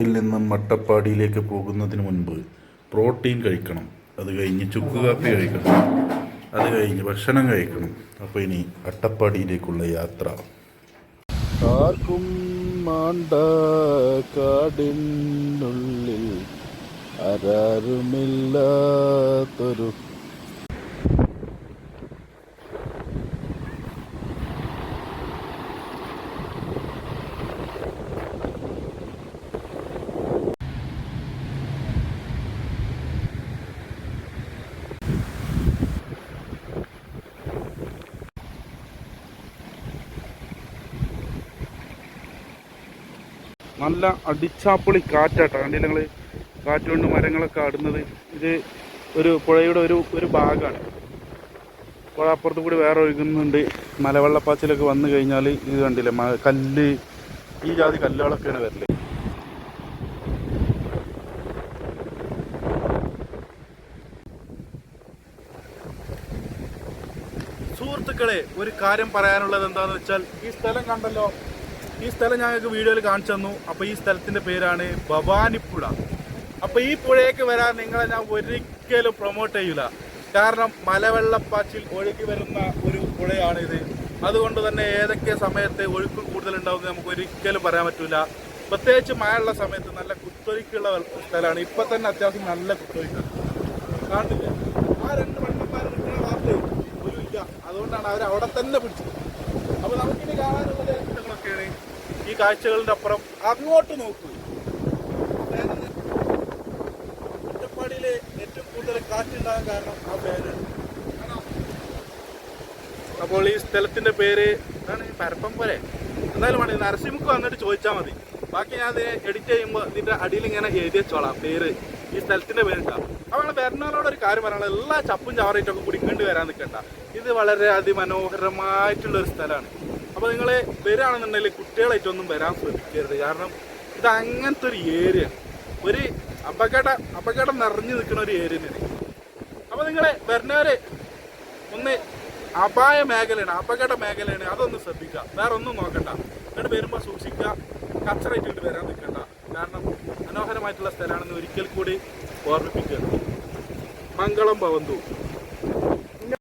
യിൽ നിന്നും മട്ടപ്പാടിയിലേക്ക് പോകുന്നതിന് മുൻപ് പ്രോട്ടീൻ കഴിക്കണം. അത് കഴിഞ്ഞ് ചുക്ക് കാപ്പി കഴിക്കണം. അത് കഴിഞ്ഞ് ഭക്ഷണം കഴിക്കണം. അപ്പോൾ ഇനി അട്ടപ്പാടിയിലേക്കുള്ള യാത്ര. ആർക്കും മാണ്ട കാടിനുള്ളിൽ ആരാരുമില്ലാത്തൊരു നല്ല അടിച്ചാപ്പൊളി കാറ്റാട്ടോ. കണ്ടില്ല നിങ്ങൾ കാറ്റുകൊണ്ട് മരങ്ങളൊക്കെ ആടുന്നത്. ഇത് ഒരു പുഴയുടെ ഒരു ഒരു ഭാഗമാണ് പുഴ അപ്പുറത്ത് കൂടി വേറെ ഒഴുകുന്നുണ്ട്. മലവെള്ളപ്പാച്ചിലൊക്കെ വന്നു കഴിഞ്ഞാൽ ഇത് കണ്ടില്ലേ? കല്ല്. ഈ ജാതി കല്ലുകളൊക്കെയാണ് വരൽ. സുഹൃത്തുക്കളെ ഒരു കാര്യം പറയാനുള്ളത് എന്താന്ന് വെച്ചാൽ ഈ സ്ഥലം കണ്ടല്ലോ. ഈ സ്ഥലം ഞങ്ങൾക്ക് വീഡിയോയിൽ കാണിച്ചു തന്നു. അപ്പൊ ഈ സ്ഥലത്തിന്റെ പേരാണ് ഭവാനിപ്പുഴ. അപ്പൊ ഈ പുഴയ്ക്ക് വരാൻ നിങ്ങളെ ഞാൻ ഒരിക്കലും പ്രൊമോട്ട് ചെയ്യില്ല കാരണം മലവെള്ളപ്പാച്ചിൽ ഒഴുകി വരുന്ന ഒരു പുഴയാണ് ഇത് അതുകൊണ്ട് തന്നെ ഏതൊക്കെ സമയത്ത് ഒഴുക്ക് കൂടുതൽ ഉണ്ടാവുമെന്ന് നമുക്ക് ഒരിക്കലും പറയാൻ പറ്റില്ല പ്രത്യേകിച്ച് മഴയുള്ള സമയത്ത് നല്ല കുത്തൊഴുക്കുള്ള സ്ഥലമാണ്. ഇപ്പൊ തന്നെ അത്യാവശ്യം നല്ല കുത്തൊഴുക്കാണ് ആ രണ്ട് വണ്ണന്മാർ ഒരു ഇല്ല അതുകൊണ്ടാണ് അവർ അവിടെ തന്നെ പിടിച്ചത്. അപ്പൊ നമുക്കിനി കാണാനുള്ളത് എന്തൊക്കെയാണ് ഈ കാഴ്ചകളുടെ അപ്പുറം അങ്ങോട്ട് നോക്കൂ. ഒറ്റപ്പാടിയിലെ ഏറ്റവും കൂടുതൽ കാറ്റുണ്ടാകാൻ കാരണം ആ പേരാണ് അപ്പോൾ ഈ സ്ഥലത്തിന്റെ പേര് എന്താണ്? പരപ്പം പോലെ. എന്തായാലും വേണം നരസിംഹക്ക് വന്നിട്ട് ചോദിച്ചാൽ മതി. ബാക്കി ഞാൻ അതിനെ എഡിറ്റ് ചെയ്യുമ്പോൾ ഇതിന്റെ അടിയിൽ ഇങ്ങനെ എഴുതി വെച്ചോളാം പേര്. ഈ സ്ഥലത്തിന്റെ പേരുണ്ടാവും അപ്പോൾ വരുന്നവരോട് ഒരു കാര്യം പറയാനുള്ള എല്ലാ ചപ്പും ചവറേറ്റൊക്കെ കുടിക്കേണ്ടി വരാൻ നിൽക്കണ്ട ഇത് വളരെ അതിമനോഹരമായിട്ടുള്ള ഒരു സ്ഥലമാണ്. അപ്പോൾ നിങ്ങൾ വരികയാണെന്നുണ്ടെങ്കിൽ കുട്ടികളായിട്ടൊന്നും വരാൻ ശ്രമിക്കരുത് കാരണം ഇത് അങ്ങനത്തെ ഒരു ഏരിയ ഒരു അപകട അപകടം നിറഞ്ഞു നിൽക്കുന്ന ഒരു ഏരിയ തന്നെ അപ്പോൾ നിങ്ങൾ വരുന്നവരെ ഒന്ന് അപായ മേഖലയാണ് അപകട മേഖലയാണ്. അതൊന്ന് ശ്രദ്ധിക്കുക. വേറെ ഒന്നും നോക്കണ്ട. എന്നിട്ട് വരുമ്പോൾ സൂക്ഷിക്കുക. കച്ചറയിട്ട് വരാൻ നിൽക്കണ്ട. കാരണം മനോഹരമായിട്ടുള്ള സ്ഥലമാണെന്ന് ഒരിക്കൽ കൂടി ഓർമ്മിപ്പിക്കുക. മംഗളം ഭവന്തു.